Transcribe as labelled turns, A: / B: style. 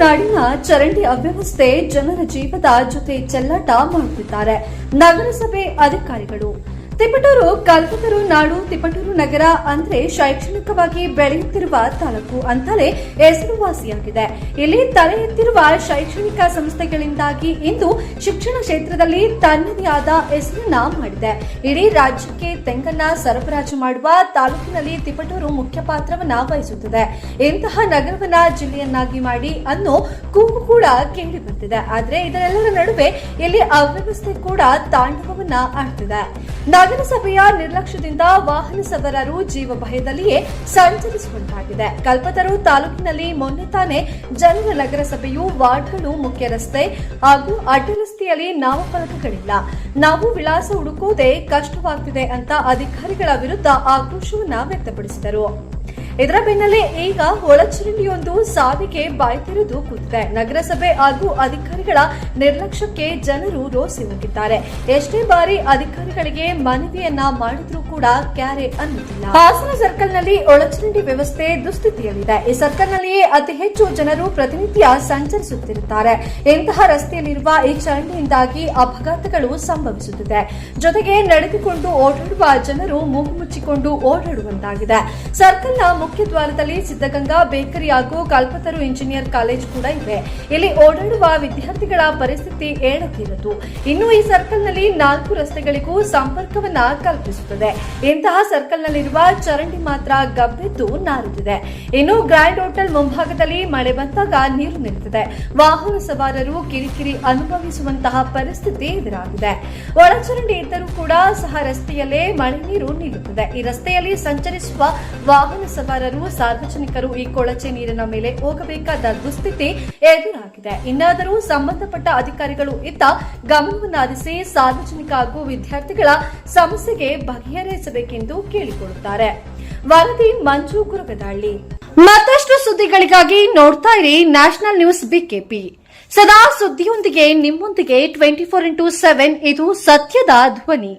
A: ನಾಡಿನ ಚರಂಡಿ ಅವ್ಯವಸ್ಥೆ ಜನರ ಜೀವದ ಜೊತೆ ಚೆಲ್ಲಾಟ ಮಾಡುತ್ತಿದ್ದಾರೆ. ನಗರಸಭೆ ಅಧಿಕಾರಿಗಳು ತಿಪಟೂರು ಕಲ್ಪತರು ನಾಡು, ತಿಪಟೂರು ನಗರ ಅಂದ್ರೆ ಶೈಕ್ಷಣಿಕವಾಗಿ ಬೆಳೆಯುತ್ತಿರುವ ತಾಲೂಕು ಅಂತಲೇ ಹೆಸರುವಾಸಿಯಾಗಿದೆ. ಇಲ್ಲಿ ತಲೆ ಎತ್ತಿರುವ ಶೈಕ್ಷಣಿಕ ಸಂಸ್ಥೆಗಳಿಂದಾಗಿ ಇಂದು ಶಿಕ್ಷಣ ಕ್ಷೇತ್ರದಲ್ಲಿ ತನ್ನದೇ ಆದ ಹೆಸರನ್ನ ಮಾಡಿದೆ. ಇಡೀ ರಾಜ್ಯಕ್ಕೆ ತೆಂಗನ್ನ ಸರಬರಾಜು ಮಾಡುವ ತಾಲೂಕಿನಲ್ಲಿ ತಿಪಟೂರು ಮುಖ್ಯ ಪಾತ್ರವನ್ನ ವಹಿಸುತ್ತದೆ. ಇಂತಹ ನಗರವನ್ನ ಜಿಲ್ಲೆಯನ್ನಾಗಿ ಮಾಡಿ ಅನ್ನೋ ಕೂಗು ಕೂಡ ಕೇಳಿ ಬರ್ತಿದೆ ಆದ್ರೆ ಇದರೆಲ್ಲರ ನಡುವೆ ಇಲ್ಲಿ ಅವ್ಯವಸ್ಥೆ ಕೂಡ ತಾಂಡವವನ್ನ ಆಡ್ತಿದೆ ನಗರಸಭೆಯ ನಿರ್ಲಕ್ಷ್ಯದಿಂದ ವಾಹನ ಸವಾರರು ಜೀವ ಭಯದಲ್ಲಿಯೇ ಸಂಚರಿಸುವಂತಾಗಿದೆ ಕಲ್ಪತರು ತಾಲೂಕಿನಲ್ಲಿ ಮೊನ್ನೆ ತಾನೇ ಜನರ ನಗರಸಭೆಯು ವಾರ್ಡ್ಗಳು, ಮುಖ್ಯ ರಸ್ತೆ ಹಾಗೂ ಅಡ್ಡ ರಸ್ತೆಯಲ್ಲಿ ನಾಮಫಲಕಗಳಿಲ್ಲ. ನಾವು ವಿಳಾಸ ಹುಡುಕುವುದೇ ಕಷ್ಟವಾಗ್ತಿದೆ ಅಂತ ಅಧಿಕಾರಿಗಳ ವಿರುದ್ಧ ಆಕ್ರೋಶವನ್ನ ವ್ಯಕ್ತಪಡಿಸಿದರು. ಇದರ ಬೆನ್ನಲ್ಲೇ ಈಗ ಒಳಚರಂಡಿಯೊಂದು ಸಾವಿಗೆ ಬಾಯ್ತಿರುವುದು ಕೂತಿದೆ ನಗರಸಭೆ ಹಾಗೂ ಅಧಿಕಾರಿಗಳ ನಿರ್ಲಕ್ಷ್ಯಕ್ಕೆ ಜನರು ರೋಸಿ ಹೋಗಿದ್ದಾರೆ ಎಷ್ಟೇ ಬಾರಿ ಅಧಿಕಾರಿಗಳಿಗೆ ಮನವಿಯನ್ನ ಮಾಡಿದ್ರೂ ಕೂಡ ಕ್ಯಾರೆ ಅನ್ನುತ್ತಿಲ್ಲ ಹಾಸನ ಸರ್ಕಲ್ನಲ್ಲಿ ಒಳಚರಂಡಿ ವ್ಯವಸ್ಥೆ ದುಸ್ಥಿತಿಯಲ್ಲಿದೆ. ಈ ಸರ್ಕಲ್ನಲ್ಲಿಯೇ ಅತಿ ಹೆಚ್ಚು ಜನರು ಪ್ರತಿನಿತ್ಯ ಸಂಚರಿಸುತ್ತಿರುತ್ತಾರೆ. ಇಂತಹ ರಸ್ತೆಯಲ್ಲಿರುವ ಈ ಚರಂಡಿಯಿಂದಾಗಿ ಅಪಘಾತಗಳು ಸಂಭವಿಸುತ್ತಿದೆ. ಜೊತೆಗೆ ನಡೆದುಕೊಂಡು ಓಡಾಡುವ ಜನರು ಮೂಗು ಮುಚ್ಚಿಕೊಂಡು ಓಡಾಡುವಂತಾಗಿದೆ. ಸರ್ಕಲ್ನ ಮುಖ್ಯ ದ್ವಾರದಲ್ಲಿ ಸಿದ್ಧಗಂಗಾ ಬೇಕರಿ ಹಾಗೂ ಕಲ್ಪತರು ಇಂಜಿನಿಯರ್ ಕಾಲೇಜ್ ಕೂಡ ಇದೆ ಇಲ್ಲಿ ಓಡಾಡುವ ವಿದ್ಯಾರ್ಥಿಗಳ ಪರಿಸ್ಥಿತಿ ಏಳತೀರದು ಇನ್ನು ಈ ಸರ್ಕಲ್ನಲ್ಲಿ ನಾಲ್ಕು ರಸ್ತೆಗಳಿಗೂ ಸಂಪರ್ಕವನ್ನ ಕಲ್ಪಿಸುತ್ತದೆ. ಇಂತಹ ಸರ್ಕಲ್ನಲ್ಲಿರುವ ಚರಂಡಿ ಮಾತ್ರ ಗಬ್ಬೆದ್ದು ನಾರುತ್ತಿದೆ. ಇನ್ನು ಗ್ರ್ಯಾಂಡ್ ಹೋಟೆಲ್ ಮುಂಭಾಗದಲ್ಲಿ ಮಳೆ ಬಂದಾಗ ನೀರು ನಿಲ್ಲುತ್ತದೆ ವಾಹನ ಸವಾರರು ಕಿರಿಕಿರಿ ಅನುಭವಿಸುವಂತಹ ಪರಿಸ್ಥಿತಿ ಎದುರಾಗಿದೆ. ಒಳಚರಂಡಿ ಇದ್ದರೂ ಕೂಡ ಸಹ ರಸ್ತೆಯಲ್ಲೇ ಮಳೆ ನೀರು ನಿಲ್ಲುತ್ತದೆ. ಈ ರಸ್ತೆಯಲ್ಲಿ ಸಂಚರಿಸುವ ವಾಹನ ಸವಾರರು ಸಾರ್ವಜನಿಕರು ಈ ಕೊಳಚೆ ನೀರಿನ ಮೇಲೆ ಹೋಗಬೇಕಾದ ದುಸ್ಥಿತಿ ಎದುರಾಗಿದೆ. ಇನ್ನಾದರೂ ಸಂಬಂಧಪಟ್ಟ ಅಧಿಕಾರಿಗಳು ಇತ್ತ ಗಮನವನ್ನಾರಿಸಿ ಸಾರ್ವಜನಿಕ ಹಾಗೂ ವಿದ್ಯಾರ್ಥಿಗಳ ಸಮಸ್ಯೆಗೆ ಬಗೆಹರಿಸಬೇಕೆಂದು ಕೇಳಿಕೊಳ್ಳುತ್ತಾರೆ. ವರದಿ ಮಂಜು ಗುರುಗದಳ್ಳಿ ಮತ್ತಷ್ಟು ಸುದ್ದಿಗಳಿಗಾಗಿ ನೋಡ್ತಾ ಇರಿ ನ್ಯಾಷನಲ್ ನ್ಯೂಸ್ ಬಿಕೆಪಿ. ಸದಾ ಸುದ್ದಿಯೊಂದಿಗೆ ನಿಮ್ಮೊಂದಿಗೆ ಟ್ವೆಂಟಿ ಫೋರ್ ಇಂಟು ಸೆವೆನ್ ಇದು ಸತ್ಯದ ಧ್ವನಿ.